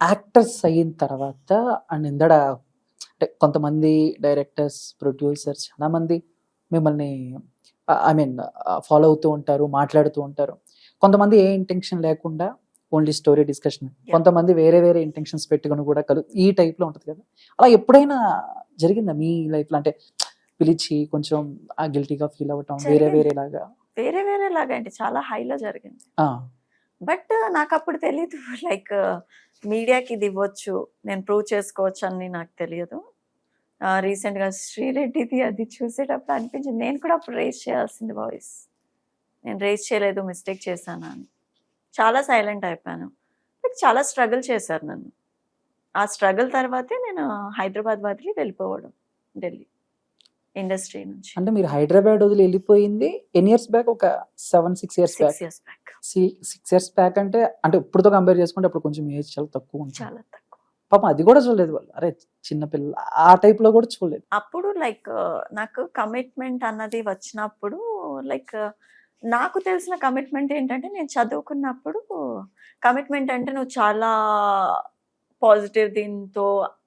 Actors అయిన తర్వాత and ఇందడ అంటే కొంతమంది డైరెక్టర్స్ ప్రొడ్యూసర్స్ చాలా మంది మిమ్మల్ని ఐ మీన్ ఫాలో అవుతూ ఉంటారు మాట్లాడుతూ ఉంటారు. కొంతమంది ఏ ఇంటెన్షన్ లేకుండా ఓన్లీ స్టోరీ డిస్కషన్. కొంతమంది వేరే వేరే ఇంటెన్షన్స్ పెట్టుకుని కూడా కలు ఈ type లో ఉంటుంది కదా. అలా ఎప్పుడైనా జరిగిందా మీ లైఫ్లో? అంటే పిలిచి కొంచెం ఆ గిల్టీగా ఫీల్ అవ్వటం వేరే. వేరే లాగా వేరే వేరే లాగా అంటే చాలా హైలో జరిగింది. బట్ నాకు అప్పుడు తెలియదు లైక్ మీడియాకి ఇది ఇవ్వచ్చు నేను ప్రూవ్ చేసుకోవచ్చు అని నాకు తెలియదు. రీసెంట్గా శ్రీరెడ్డిది అది చూసేటప్పుడు అనిపించింది. నేను కూడా అప్పుడు రేస్ చేయాల్సింది వాయిస్ నేను రేస్ చేయలేదు మిస్టేక్ చేశాను అని. చాలా సైలెంట్ అయిపోయాను. బట్ చాలా స్ట్రగుల్ చేశారు నన్ను. ఆ స్ట్రగుల్ తర్వాతే నేను హైదరాబాద్ వదిలి వెళ్ళిపోవడం ఢిల్లీ. ఇండస్ట్రీ నుంచి. అంటే మీరు హైదరాబాద్ వదిలి వెళ్ళిపోయింది ఎన్ని ఇయర్స్ బ్యాక్ ఒక seven six years back six years back six years back అంటే అంటే ఇప్పుడుతో కంపేర్ చేసుకుంటే అప్పుడు కొంచెం ఏజ్ చాలా తక్కువ చాలా తక్కువ. పాపం అది కూడా చూడలేదు వాళ్ళు. అరే చిన్న పిల్ల ఆ టైప్లో కూడా చూడలేదు. అప్పుడు లైక్ నాకు కమిట్మెంట్ అన్నది వచ్చినప్పుడు లైక్ నాకు తెలిసిన కమిట్మెంట్ ఏంటంటే నేను చదువుకున్నప్పుడు కమిట్మెంట్ అంటే నువ్వు చాలా పాజిటివ్ దీంతో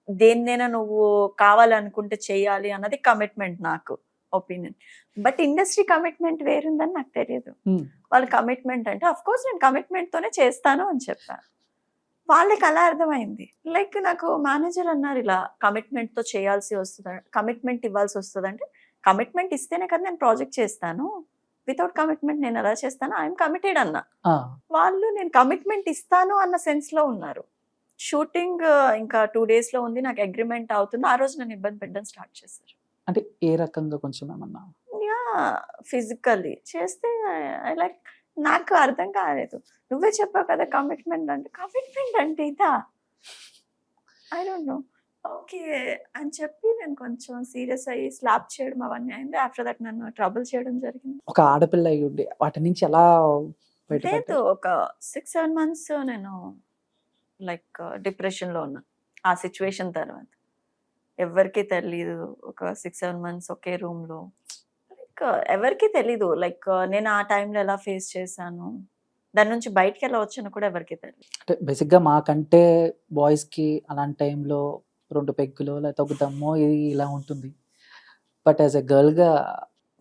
దేన్నైనా నువ్వు కావాలనుకుంటే చేయాలి అన్నది కమిట్మెంట్ నాకు ఒపీనియన్ బట్ ఇండస్ట్రీ కమిట్మెంట్ వేరుందని నాకు తెలియదు. Hmm. వాళ్ళ కమిట్మెంట్ అంటే అఫ్ కోర్స్ నేను కమిట్మెంట్ తోనే చేస్తాను అని చెప్పాను వాళ్ళకి అలా అర్థమైంది. లైక్ నాకు మేనేజర్ అన్నారు ఇలా కమిట్మెంట్తో చేయాల్సి వస్తుంది కమిట్మెంట్ ఇవ్వాల్సి వస్తుంది? అంటే కమిట్మెంట్ ఇస్తేనే కదా నేను ప్రాజెక్ట్ చేస్తాను. వితౌట్ కమిట్మెంట్ నేను ఎలా చేస్తాను? ఐఎమ్ కమిటెడ్ అన్న. వాళ్ళు నేను కమిట్మెంట్ ఇస్తాను అన్న సెన్స్లో ఉన్నారు. షూటింగ్ ఇంకా టూ డేస్లో ఉంది నాకు అగ్రిమెంట్ అవుతుంది. ఆ రోజు నన్ను ఇబ్బంది పెట్టడం స్టార్ట్ చేశారు. అంటే ఏ రకంగా కొంచెం ఏమన్నా? యా ఫిజికల్లీ చేస్తే ఐ లైక్ నాకు అర్థం కాలేదు. నువ్వే చెప్పావు కదా కమిట్మెంట్ అంటే కమిట్మెంట్ అంటే ఇదా? I don't know. ఓకే అని చెప్పి నేను కొంచెం సీరియస్ అయ్యి స్లాప్ చేయడం అవన్నీ అయింది. ఆఫ్టర్ దట్ నన్ను ట్రబుల్ చేయడం జరిగింది. ఒక ఆడపిల్ల అయి ఉండి వాటి నుంచి ఎలా లేదు ఒక సిక్స్ సెవెన్ మంత్స్ నేను లైక్ డిప్రెషన్లో ఉన్నా. ఆ సిచ్యువేషన్ తర్వాత. ఎవరికి తెలీదు ఒక సిక్స్ సెవెన్ మంత్స్ ఒకే రూమ్లో. లైక్ ఎవరికి తెలీదు. లైక్ నేను ఆ టైంలో ఎలా ఫేస్ చేశాను. దాని నుంచి బయటికి ఎలా వచ్చాను కూడా ఎవరికి తెలియదు అంటే బేసిక్గా మాకంటే బాయ్స్కి అలాంటి టైంలో రెండు పెగ్గులు లేకపోతే ఒక దమ్మో ఇది ఇలా ఉంటుంది. బట్ యాజ్ ఎ గర్ల్గా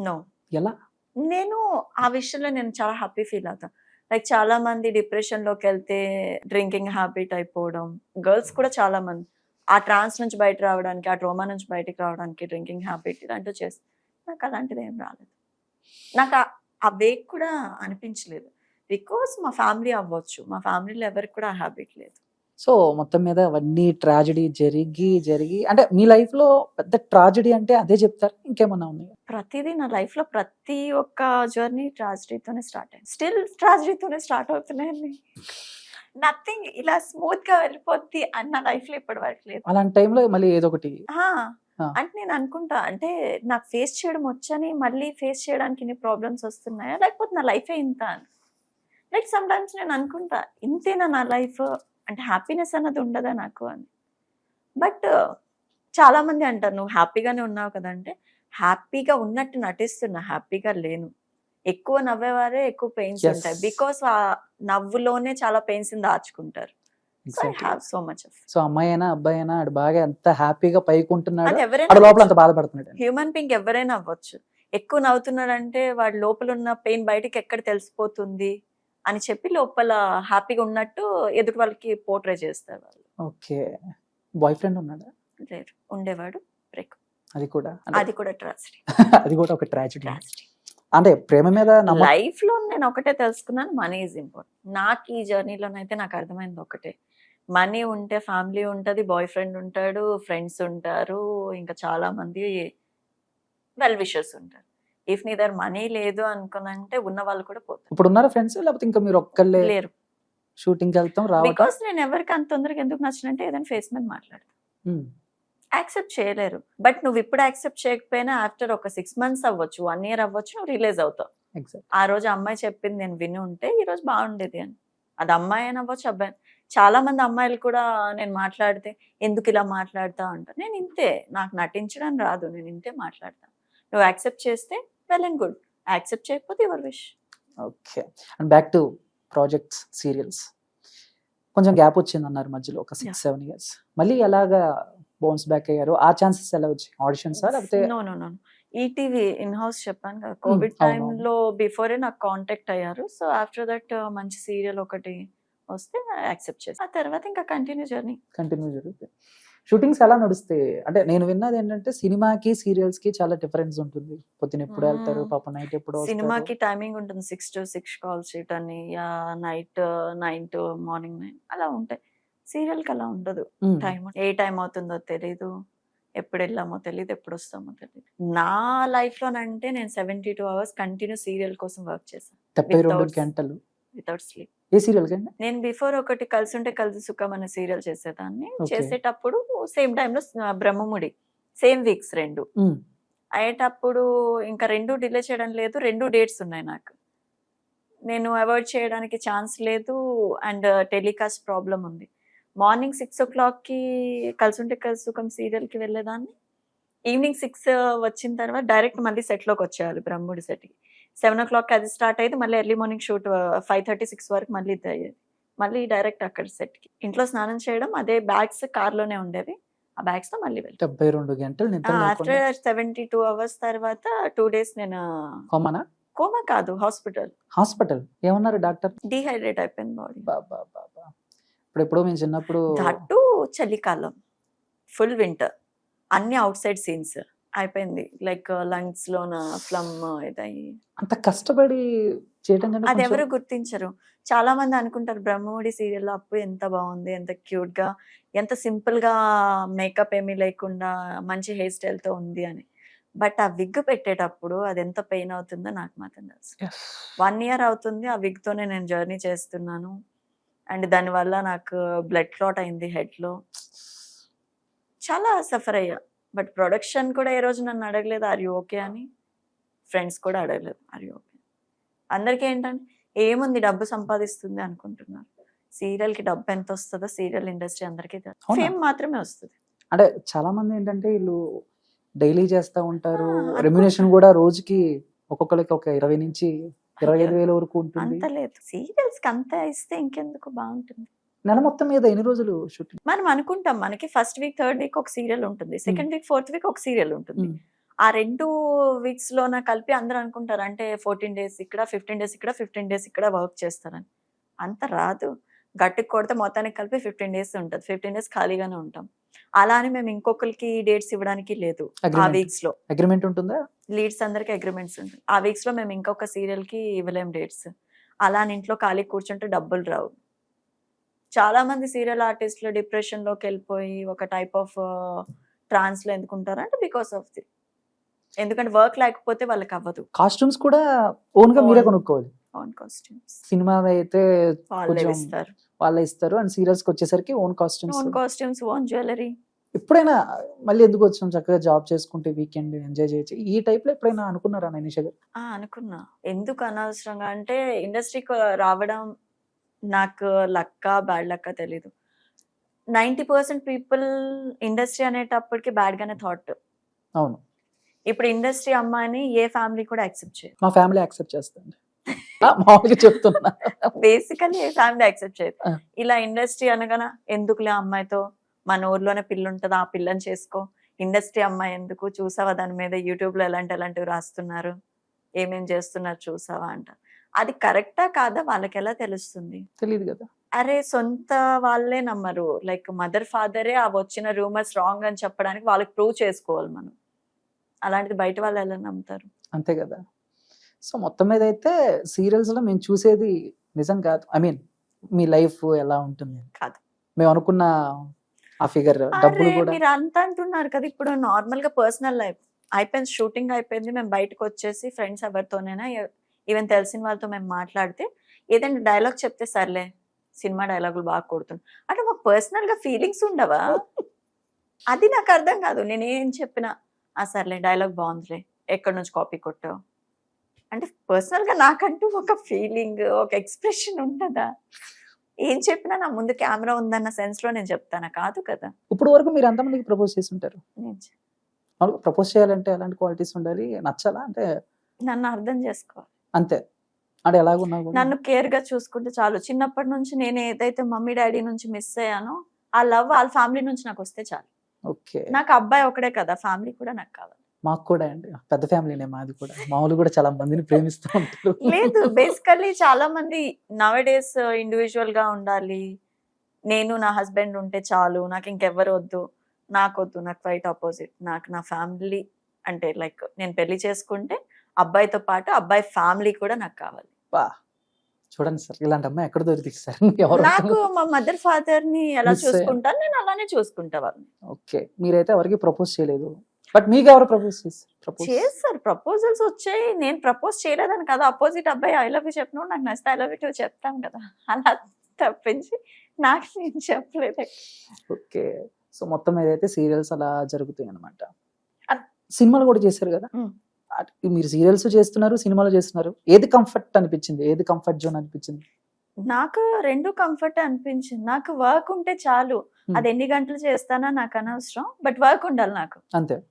నో. ఎలా? నేను ఆ విషయంలో నేను చాలా హ్యాపీ ఫీల్ అవుతాను లైక్ చాలా మంది డిప్రెషన్లోకి వెళ్తే డ్రింకింగ్ హ్యాబిట్ అయిపోవడం. గర్ల్స్ కూడా చాలా మంది. ఆ ట్రాన్స్ నుంచి బయట రావడానికి ఆ ట్రోమా నుంచి బయటకు రావడానికి డ్రింకింగ్ హ్యాబిట్ ఇలాంటివి చేస్తే నాకు అలాంటిది ఏం రాలేదు. నాకు ఆ- ఆ వేక్ కూడా అనిపించలేదు. బికాస్ మా ఫ్యామిలీ అవ్వచ్చు. మా ఫ్యామిలీలో ఎవరికి కూడా ఆ హ్యాబిట్ లేదు. సో మొత్తం మీద అవన్నీ ట్రాజడీ జరిగి జరిగి అంటే మీ లైఫ్లో పెద్ద ట్రాజడీ అంటే అదే చెప్తారు? ఇంకేమన్నా ఉన్నాయి? ప్రతిదీ నా లైఫ్లో ప్రతి ఒక్క జర్నీ ట్రాజడీతోనే స్టార్ట్ అయింది. స్టిల్ ట్రాజడీతోనే స్టార్ట్ అవుతున్నాయండి. నథింగ్ ఇలా స్మూత్గా వెళ్ళిపోద్ది అని నా లైఫ్లో ఇప్పటి వరకు లేదు. అలాంటి టైంలో మళ్ళీ ఏదో ఒకటి ఆ, ఆ. అంటే నేను అనుకుంటా అంటే నాకు ఫేస్ చేయడం వచ్చని మళ్ళీ ఫేస్ చేయడానికి ఇన్ని ప్రాబ్లమ్స్ వస్తున్నాయా? లేకపోతే నా లైఫే ఇంత అని. లైక్ సమ్ టైమ్స్ నేను అనుకుంటా ఇంతేనా నా లైఫ్? అంటే హ్యాపీనెస్ అన్నది ఉండదా నాకు అని. బట్ చాలా మంది అంటారు నువ్వు హ్యాపీగానే ఉన్నావు కదా అంటే హ్యాపీగా ఉన్నట్టు నటిస్తున్నా హ్యాపీగా లేను. ఎక్కువ నవ్వేవారే ఎక్కువ పెయిన్స్. ఉంటాయి. బికాస్ ఆ నవ్వులోనే చాలా పెయిన్స్ దాచుకుంటారు. సో మచ్ అమ్మాయి అయినా అబ్బాయి అయినా బాగా ఎంత హ్యాపీగా పైకుంటున్నాడు లోపల అంత బాధపడుతున్నాడు హ్యూమన్ బీయింగ్ ఎవరైనా అవ్వచ్చు ఎక్కువ నవ్వుతున్నాడంటే వాడి లోపల ఉన్న పెయిన్ బయటికి ఎక్కడ తెలిసిపోతుంది? అని చెప్పి లోపల హ్యాపీగా ఉన్నట్టు ఎదుటి వాళ్ళకి పోర్ట్రే చేస్తారు. వాళ్ళు ఓకే. బాయ్ ఫ్రెండ్ ఉన్నాడా? లేరు. ఉండేవాడు బ్రేక్ అది కూడా. అది కూడా ట్రాజడీ అది కూడా ఒక ట్రాజడీ. అంటే ప్రేమ మీద లైఫ్లో నేను ఒకటే తెలుసుకున్నాను మనీ ఈజ్ ఇంపార్టెంట్. నాకు ఈ జర్నీలోనైతే నాకు అర్థమైంది ఒకటే. మనీ ఉంటే ఫ్యామిలీ ఉంటది బాయ్ ఫ్రెండ్ ఉంటాడు ఫ్రెండ్స్ ఉంటారు ఇంకా చాలా మంది వెల్ విషర్స్ ఉంటారు. ఇఫ్ నీ దగ్గర మనీ లేదు అనుకున్నంటే ఉన్న వాళ్ళు కూడా పోతారు. ఇప్పుడు ఉన్నారా ఫ్రెండ్స్ లేకపోతే ఇంకా మీరు ఒక్కళ్ళే లేరు. షూటింగ్ వెళ్తాం బికాస్ నేను ఎవరికి అంత తొందరగా ఎందుకు నచ్చినంటే ఏదైనా ఫేస్ మీద మాట్లాడతాను యాక్సెప్ట్ చేయలేరు. బట్ నువ్వు ఇప్పుడు యాక్సెప్ట్ చేయకపోయినా ఆఫ్టర్ ఒక సిక్స్ మంత్స్ అవ్వచ్చు వన్ ఇయర్ అవ్వచ్చు నువ్వు రిలీజ్ అవుతావు. ఆ రోజు అమ్మాయి చెప్పింది నేను విని ఉంటే ఈ రోజు బాగుండేది అని. అది అమ్మాయి అయినా అవ్వచ్చు అబ్బాయి. చాలా మంది అమ్మాయిలు కూడా నేను మాట్లాడితే ఎందుకు ఇలా మాట్లాడతా? అంటారు. నేను ఇంతే. నాకు నటించడం రాదు. నేను ఇంతే మాట్లాడతా. నువ్వు యాక్సెప్ట్ చేస్తే వెల్ అండ్ గుడ్. యాక్సెప్ట్ చేయకపోతే your wish? Okay. And back to projects serials. కొంచెం గ్యాప్ వచ్చింది అన్నారు మధ్యలో ఒక సిక్స్ సెవెన్ ఇయర్స్ మళ్ళీ ఎలాగా బౌన్స్ బ్యాక్ అయ్యారు? ఆ ఛాన్సెస్ ఎలా వచ్చాయి? ఆడిషన్స్ లేకపోతే no no no ETV in house చెప్పాను కదా. కోవిడ్ టైంలో బిఫోరే నాకు కాంటాక్ట్ అయ్యారు. సో ఆఫ్టర్ దట్ మంచి సీరియల్ ఒకటి వస్తే యాక్సెప్ట్ చేసి ఆ తర్వాత ఇంకా కంటిన్యూ జర్నీ కంటిన్యూ జరుగుతాయి షూటింగ్స్ ఎలా నడుస్తాయి? అంటే నేను విన్నది ఏంటంటే సినిమాకి సీరియల్స్కి చాలా డిఫరెన్స్ ఉంటుంది. పొద్దున ఎప్పుడు వెళ్తారు. పాప నైట్ ఎప్పుడు. సినిమాకి టైమింగ్ ఉంటుంది. Six to six call sheet అని night nine to morning nine అలా ఉంటాయి. సీరియల్కి అలా ఉండదు. టైం ఏ టైం అవుతుందో తెలీదు. ఎప్పుడు వెళ్ళామో తెలియదు ఎప్పుడు వస్తామో తెలియదు నా లైఫ్ లోనంటే నేను seventy two hours continue serial కోసం వర్క్ చేశాను గంటలు. Without sleep. ఏ సీరియల్ నేను బిఫోర్ ఒకటి కలిసి ఉంటే కలిసి సుఖం అనే సీరియల్ చేసేదాన్ని. చేసేటప్పుడు సేమ్ టైంలో బ్రహ్మముడి సేమ్ వీక్స్ రెండు. అయ్యేటప్పుడు ఇంకా రెండు డిలే చేయడం లేదు రెండు డేట్స్ ఉన్నాయి నాకు. నేను అవాయిడ్ చేయడానికి ఛాన్స్ లేదు అండ్ టెలికాస్ట్ ప్రాబ్లం ఉంది. మార్నింగ్ సిక్స్ ఓ క్లాక్కి కలిసి ఉంటే కలిసి సుఖం సీరియల్కి వెళ్ళేదాన్ని. ఈవినింగ్ సిక్స్ వచ్చిన తర్వాత డైరెక్ట్ మళ్ళీ సెట్లోకి వచ్చేయాలి బ్రహ్ముడి సెట్కి. సెవెన్ ఓ క్లాక్ అది స్టార్ట్ అయ్యేది. మళ్ళీ early morning shoot five thirty six వరకు మళ్ళీ ఇది అయ్యేది మళ్ళీ డైరెక్ట్ అక్కడ సెట్కి. ఇంట్లో స్నానం చేయడం అదే బ్యాగ్స్ కార్లోనే ఉండేవి. ఆ బ్యాగ్స్తో మళ్ళీ వెళ్ళి డెబ్బై రెండు గంటలు ఆఫ్టర్ సెవెంటీ టూ అవర్స్ తర్వాత టూ డేస్ నేను కొమ్మనా కోమా కాదు హాస్పిటల్. హాస్పిటల్? ఏమన్నారు డాక్టర్? డీహైడ్రేట్ అయిపోయింది బాడీ. బాబా బాబా. ఇప్పుడు ఎప్పుడో మేము చిన్నప్పుడు దట్టు చలికాలం. Full winter. అన్ని అవుట్ సైడ్ సీన్స్. అయిపోయింది. లైక్ లంగ్స్ లోన ఫ్లమ్ ఇదయ్యి అంత కష్టపడి చేయడం కంటే అది ఎవరు గుర్తించరు. చాలా మంది అనుకుంటారు బ్రహ్మముడి సీరియల్ అప్పు ఎంత బాగుంది ఎంత క్యూట్గా ఎంత సింపుల్గా మేకప్ ఏమీ లేకుండా మంచి హెయిర్ స్టైల్తో ఉంది అని. బట్ ఆ విగ్ పెట్టేటప్పుడు అది ఎంత పెయిన్ అవుతుందో నాకు మాత్రం తెలుసు. వన్ ఇయర్ అవుతుంది ఆ wig తోనే నేను జర్నీ చేస్తున్నాను. అండ్ దానివల్ల నాకు బ్లడ్ క్లాట్ అయింది head లో చాలా సఫర్ అయ్యా. బట్ ప్రొడక్షన్ కూడా ఏ రోజు నన్ను అడగలేదు ఆర్ యూ ఓకే అని. ఫ్రెండ్స్ కూడా అడగలేదు ఆర్ యూ ఓకే అందరికీ ఏంటంటే ఏముంది డబ్బు సంపాదిస్తుంది? అనుకుంటున్నారు. సీరియల్కి డబ్బు ఎంత వస్తుందో సీరియల్ ఇండస్ట్రీ అందరికీ? ఫేమ్ మాత్రమే వస్తుంది. అంటే చాలా మంది ఏంటంటే వీళ్ళు డైలీ చేస్తా ఉంటారు. రెమ్యునేషన్ కూడా రోజుకి ఒక్కొక్కరికి ఒక ఇరవై నుంచి ఇరవై ఐదు వేల వరకు ఉంటుంది. అంత లేదు. సీరియల్స్కి అంత ఇస్తే ఇంకెందుకు? బాగుంటుంది. నెల మొత్తం మీద ఎన్ని రోజులు షూటింగ్? మనం అనుకుంటాం మనకి ఫస్ట్ వీక్ థర్డ్ వీక్ ఒక సీరియల్ ఉంటుంది. సెకండ్ వీక్ ఫోర్త్ వీక్ ఒక సీరియల్ ఉంటుంది. మ్మ్. ఆ రెండు వీక్స్ లోన కలిపి అందరూ అనుకుంటారు అంటే ఫోర్టీన్ డేస్ ఇక్కడ ఫిఫ్టీన్ డేస్ ఇక్కడ ఫిఫ్టీన్ డేస్ ఇక్కడ వర్క్ చేస్తారని. అంత రాదు. గట్టికి కొడితే మొత్తానికి కలిపి ఫిఫ్టీన్ డేస్ ఉంటుంది. ఫిఫ్టీన్ డేస్ ఖాళీగానే ఉంటాం. అలా అని మేము ఇంకొకరికి డేట్స్ ఇవ్వడానికి లేదు ఆ వీక్స్లో. అగ్రిమెంట్ ఉంటుందా? లీడ్స్ అందరికి అగ్రిమెంట్స్ ఉంటాయి ఆ వీక్స్లో మేము ఇంకొక సీరియల్కి ఇవ్వలేం డేట్స్ అలా అని ఇంట్లో ఖాళీ కూర్చుంటే డబ్బులు రావు. చాలా మంది సీరియల్ ఆర్టిస్టులు డిప్రెషన్లోకి వెళ్ళిపోయి ఒక టైప్ ఆఫ్ ట్రాన్స్లో ఎందుకుంటారు అంటే బికాస్ ఆఫ్ ది ఎందుకంటే వర్క్ లేకపోతే వాళ్ళకి అవ్వదు. కాస్ట్యూమ్స్ కూడా ఓన్గా మీరే. కొనుక్కోవాలి. ఆన్ కాస్ట్యూమ్స్ సినిమా అయితే వాళ్ళే ఇస్తారు. వాళ్ళే ఇస్తారు అండ్ సీరియల్స్కి వచ్చేసరికి own costumes own costumes own jewellery ఎప్పుడైనా మళ్ళీ ఎందుకు వచ్చాం? చక్కగా జాబ్ చేసుకుంటే వీకెండ్ ఎంజాయ్ చేయొచ్చు. ఈ టైప్లో ఎప్పుడైనా అనుకున్నారా నైనిష గారు? ఆ అనుకున్నా. ఎందుకు అనవసరంగా అంటే ఇండస్ట్రీకి రావడం నాకు లక్క బ్యాడ్ లక్క తెలీదు. నైంటీ పర్సెంట్ పీపుల్ ఇండస్ట్రీ అనేటప్పటికి బ్యాడ్ గానే థాట్ అవును. ఇప్పుడు ఇండస్ట్రీ అమ్మాయిని ఏ ఫ్యామిలీ కూడా యాక్సెప్ట్ చేయదు. మా ఫ్యామిలీ యాక్సెప్ట్ చేస్తుంది. మామూలుగా చెప్తున్నా. బేసికలీ ఏ ఫ్యామిలీ యాక్సెప్ట్ చేయదు. ఇలా ఇండస్ట్రీ అనగానే ఎందుకులే అమ్మాయితో మన ఊర్లోనే పిల్ల ఉంటుంది? ఆ పిల్లని చేసుకో. ఇండస్ట్రీ అమ్మాయి ఎందుకు? చూసావా దాని మీద యూట్యూబ్లో ఎలాంటి ఎలాంటివి రాస్తున్నారు? ఏమేం చేస్తున్నారు? చూసావా అంట. అది కరెక్టా కాదా వాళ్ళకి ఎలా తెలుస్తుంది? తెలియదు కదా. అరే సొంత వాళ్ళే నమ్మరు. లైక్ మదర్ ఫాదరే ఆ వచ్చిన రూమర్స్ రాంగ్ అని చెప్పడానికి వాళ్ళకి ప్రూవ్ చేసుకోవాలి మనం. అలాంటిది బయట వాళ్ళు ఎలా నమ్ముతారు? అంతే కదా. సో మొత్తం మీద అయితే సీరియల్స్లో మేము చూసేది నిజం కాదు. ఐ మీన్ మీ లైఫ్ ఎలా ఉంటుంది. కాదు. మేము అనుకున్న ఆ ఫిగర్ డబ్బులు కూడా మీరు అంత అంటున్నారు కదా ఇప్పుడు నార్మల్గా పర్సనల్ లైఫ్. అయిపోయింది షూటింగ్ అయిపోయింది. మేము బయటకు వచ్చేసి ఫ్రెండ్స్ ఎవరితోనైనా ఈవెన్ తెలిసిన వాళ్ళతో మేము మాట్లాడితే ఏదైనా డైలాగ్ చెప్తే సర్లే సినిమా డైలాగులు బాగా కొడుతుంది. అంటే మాకు పర్సనల్గా ఫీలింగ్స్ ఉండవా? అది నాకు అర్థం కాదు. నేను ఏం చెప్పినా ఆ సర్లే డైలాగ్ బాగుందిలే ఎక్కడి నుంచి కాపీ కొట్టావు? అంటే పర్సనల్గా నాకంటూ ఒక ఫీలింగ్ ఒక ఎక్స్ప్రెషన్ ఉండదా? ఏం చెప్పినా నా ముందు కెమెరా ఉందన్న సెన్స్లో నేను చెప్తానా? కాదు కదా. ఇప్పుడు వరకు మీరు ఎంతమందికి ప్రపోజ్ చేసి ఉంటారు ప్రపోజ్ చేయాలంటే ఎలాంటి క్వాలిటీస్ ఉండాలి? నచ్చాలా? అంటే నన్ను అర్థం చేసుకోవాలి. అంతే. అంటే ఎలాగున్నా కూడా. నన్ను కేర్గా చూసుకుంటే చాలు. చిన్నప్పటి నుంచి నేను ఏదైతే మమ్మీ డాడీ నుంచి మిస్ అయ్యానో ఆ లవ్ వాళ్ళ ఫ్యామిలీ నుంచి నాకు వస్తే చాలు. ఓకే. నాకు అబ్బాయి ఒకడే కదా ఫ్యామిలీ కూడా నాకు కావాలి. మాకు కూడా అండి. పెద్ద ఫ్యామిలీనే మాది కూడా. మామూలు కూడా చాలా మందిని ప్రేమిస్తూ ఉంటారు. లేదు బేసికల్లీ చాలా మంది నవ్ డేస్ ఇండివిజువల్గా ఉండాలి. నేను నా హస్బెండ్ ఉంటే చాలు. నాకు ఇంకెవ్వరు వద్దు. నాకు వద్దు. నాకు క్వైట్ ఆపోజిట్ నాకు నా ఫ్యామిలీ అంటే లైక్ నేను పెళ్ళి చేసుకుంటే అబ్బాయితో పాటు అబ్బాయి ఫ్యామిలీ కూడా నాకు కావాలి. వా. చూడండి సార్ ఇలాంటి అమ్మాయి ఎక్కడ దొరికింది సార్? నాకు మా మదర్ ఫాదర్ని ఎలా. చూసుకుంటాను నేను అలానే చూసుకుంటా వాళ్ళని. ఓకే. మీరైతే ఎవరికి ప్రపోజ్ చేయలేదు. బట్ మీకు ఎవరు ప్రపోజ్ చేస్తారు ప్రపోజ్. చేస్తారు ప్రపోజల్స్ వచ్చాయి. నేను ప్రపోజ్ చేయలేదని కదా. అపోజిట్ అబ్బాయి ఐ లవ్ యూ చెప్పిన నాకు నచ్చితే ఐ లవ్ యూ చెప్తాను కదా. అలా తప్పించి నాకు నేను చెప్పలేదు. ఓకే. సో మొత్తం ఏదైతే సీరియల్స్ అలా జరుగుతాయి అనమాట అన్- సినిమాలు కూడా చేశారు కదా? మీరు సీరియల్స్ చేస్తున్నారు సినిమాలు చేస్తున్నారు. ఏది కంఫర్ట్ అనిపించింది? ఏది కంఫర్ట్ జోన్ అనిపించింది? నాకు రెండు కంఫర్ట్ అనిపించింది. నాకు వర్క్ ఉంటే చాలు. Hmm. అది ఎన్ని గంటలు చేస్తానో నాకు అనవసరం బట్ వర్క్ ఉండాలి నాకు. అంతే.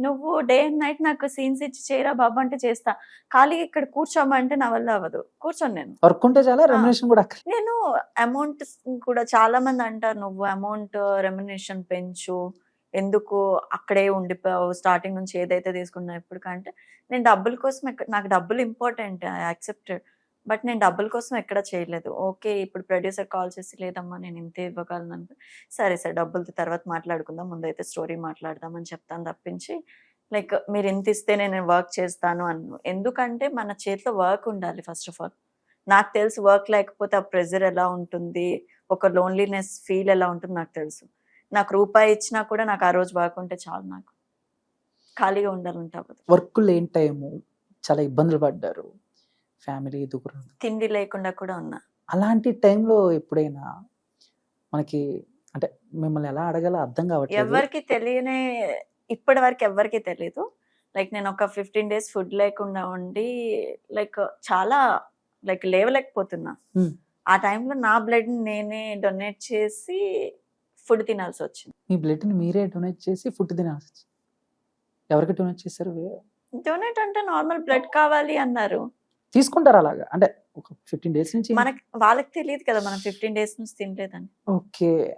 నువ్వు డే అండ్ నైట్ నాకు సీన్స్ ఇచ్చి చేయరా బాబు అంటే చేస్తా. ఖాళీ ఇక్కడ కూర్చోమంటే నా వల్ల అవ్వదు. కూర్చోను నేను. వర్క్ ఉంటే చాలా రెమ్యునేషన్ కూడా నేను అమౌంట్ కూడా చాలా మంది అంటారు. నువ్వు అమౌంట్ రెమ్యునేషన్ పెంచు. ఎందుకు అక్కడే ఉండిపోవు స్టార్టింగ్ నుంచి ఏదైతే తీసుకున్నా ఎప్పటికంటే కంటే నేను డబ్బుల కోసం నాకు డబ్బులు ఇంపార్టెంట్ ఐ యాక్సెప్టెడ్. బట్ నేను డబ్బుల కోసం ఎక్కడ చేయలేదు. ఓకే ఇప్పుడు ప్రొడ్యూసర్ కాల్ చేసి లేదమ్మా నేను ఇంతే ఇవ్వగలను సరే సరే డబ్బులతో తర్వాత మాట్లాడుకుందాం ముందైతే స్టోరీ మాట్లాడదామని చెప్తాను తప్పించి లైక్ మీరు ఇంత ఇస్తే నేను వర్క్ చేస్తాను అన్ను. ఎందుకంటే మన చేతిలో వర్క్ ఉండాలి ఫస్ట్ ఆఫ్ ఆల్. నాకు తెలుసు వర్క్ లేకపోతే ఆ ప్రెజర్ ఎలా ఉంటుంది ఒక లోన్లీనెస్ ఫీల్ ఎలా ఉంటుంది నాకు తెలుసు. నాకు రూపాయి ఇచ్చినా కూడా నాకు ఆ రోజు ఉంటే చాలు నాకు. ఖాళీగా ఉండాలంటే వర్క్ లేని టైము చాలా ఇబ్బందులు పడ్డారు. ఫ్యామిలీ దూరం తిండి లేకుండా కూడా ఉన్నా. అలాంటి టైంలో ఎప్పుడైనా మనకి అంటే మిమ్మల్ని ఎలా అడగాలో అర్థం కావట్లేదు. ఎవరికి తెలియనే ఇప్పటి వరకు ఎవరికి తెలియదు లైక్ నేను ఒక ఫిఫ్టీన్ డేస్ ఫుడ్ లేకుండా ఉండి లైక్ చాలా లైక్ లేవలేకపోతున్నా. ఆ టైంలో నా బ్లడ్ నేనే డొనేట్ చేసి ఫుడ్ తినాల్సి వచ్చింది. మీ బ్లడ్ని మీరే డొనేట్ చేసి ఫుడ్ తినాల్సి వచ్చింది. ఎవరికి డొనేట్ చేశారు? డొనేట్ అంటే నార్మల్ బ్లడ్ కావాలి అన్నారు. తీసుకుంటారు అలాగా? అంటే ఒక ఫిఫ్టీన్ డేస్ నుంచి? మనకి వాళ్ళకి తెలియదు కదా మనం ఫిఫ్టీన్ డేస్ నుంచి తినలేదని. ఓకే.